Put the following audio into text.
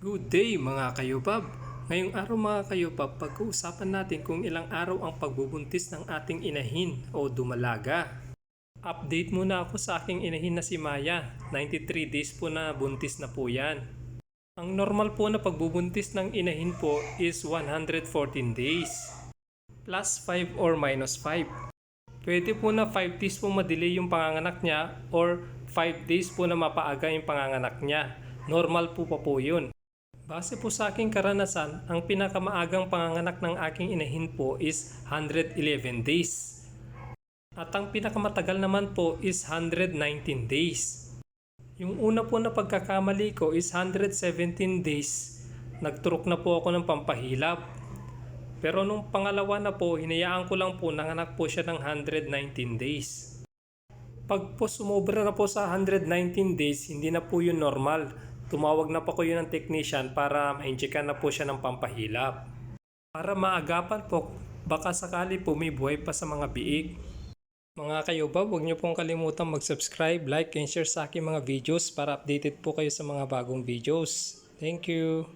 Good day mga kayobab! Ngayong araw mga kayobab, pag-uusapan natin kung ilang araw ang pagbubuntis ng ating inahin o dumalaga. Update muna ako sa aking inahin na si Maya. 93 days po na buntis na po yan. Ang normal po na pagbubuntis ng inahin po is 114 days. Plus 5 or minus 5. Pwede po na 5 days po madelay yung panganganak niya or 5 days po na mapaaga yung panganganak niya. Normal po pa po yun. Base po sa aking karanasan, ang pinakamaagang panganganak ng aking inahin po is 111 days. At ang pinakamatagal naman po is 119 days. Yung una po na pagkakamali ko is 117 days. Nagturok na po ako ng pampahilap. Pero nung pangalawa na po, hinayaan ko lang po nanganak po siya ng 119 days. Pag po sumobra na po sa 119 days, hindi na po yun normal. Tumawag na po ko yun ng technician para ma-injectan na po siya ng pampahilap. Para maagapan po, baka sakali po may buhay pa sa mga biig. Mga kayoba, huwag niyo pong kalimutan mag-subscribe, like, and share sa aking mga videos para updated po kayo sa mga bagong videos. Thank you!